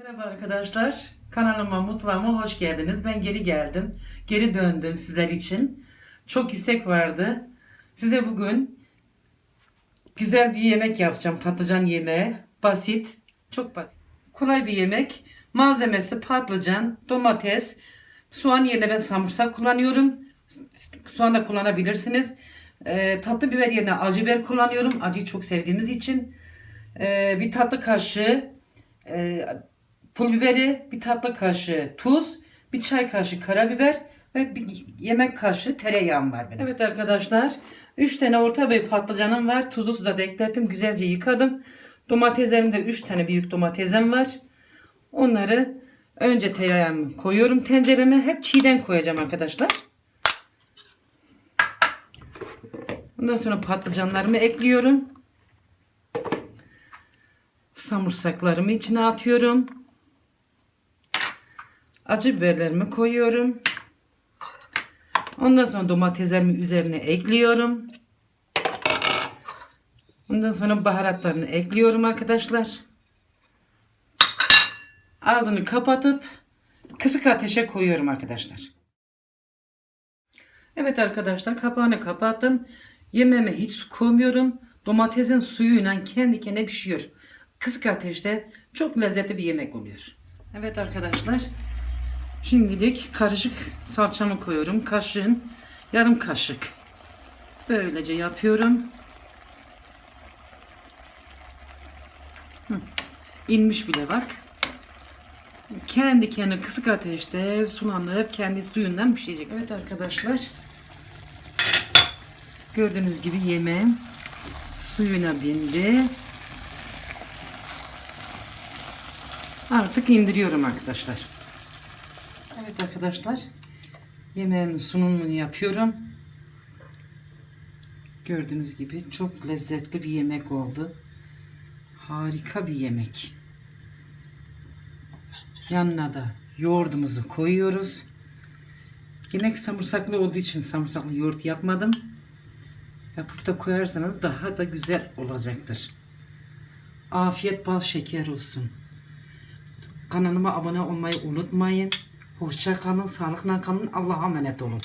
Merhaba arkadaşlar. Kanalıma, mutfağıma hoş geldiniz. Ben geri geldim. Geri döndüm sizler için. Çok istek vardı. Size bugün güzel bir yemek yapacağım. Patlıcan yemeği. Basit. Çok basit. Kolay bir yemek. Malzemesi patlıcan, domates, soğan yerine ben samırsak kullanıyorum. Soğan da kullanabilirsiniz. Ee, tatlı biber yerine acı biber kullanıyorum. Acıyı çok sevdiğimiz için. Ee, bir tatlı kaşığı e, pul biberi, bir tatlı kaşığı tuz, bir çay kaşığı karabiber ve bir yemek kaşığı tereyağım var benim. Evet arkadaşlar 3 tane orta boy patlıcanım var. Tuzlu suda beklettim. Güzelce yıkadım. Domateslerimde 3 tane büyük domatesem var. Onları önce tereyağımı koyuyorum tencereme. Hep çiğden koyacağım arkadaşlar. Ondan sonra patlıcanlarımı ekliyorum. Samırsaklarımı içine atıyorum. Acı biberlerimi koyuyorum. Ondan sonra domateslerimi üzerine ekliyorum. Ondan sonra baharatlarını ekliyorum arkadaşlar. Ağzını kapatıp kısık ateşe koyuyorum arkadaşlar. Evet arkadaşlar kapağını kapattım. Yemeğime hiç su koymuyorum. Domatesin suyuyla kendi kendine pişiyor. Kısık ateşte çok lezzetli bir yemek oluyor. Evet arkadaşlar. Şimdilik karışık salçamı koyuyorum. Kaşığın yarım kaşık. Böylece yapıyorum. Hı. İnmiş bile bak. Kendi kendine kısık ateşte sulanıp kendi suyundan pişecek. Evet arkadaşlar. Gördüğünüz gibi yemeğim suyuna bindi. Artık indiriyorum arkadaşlar. Arkadaşlar. Yemeğimin sunumunu yapıyorum. Gördüğünüz gibi çok lezzetli bir yemek oldu. Harika bir yemek. Yanına da yoğurdumuzu koyuyoruz. Yemek samırsaklı olduğu için samırsaklı yoğurt yapmadım. Yapıp da koyarsanız daha da güzel olacaktır. Afiyet bal şeker olsun. Kanalıma abone olmayı unutmayın. Hoşça kalın, sağlıkla kalın. Allah'a emanet olun.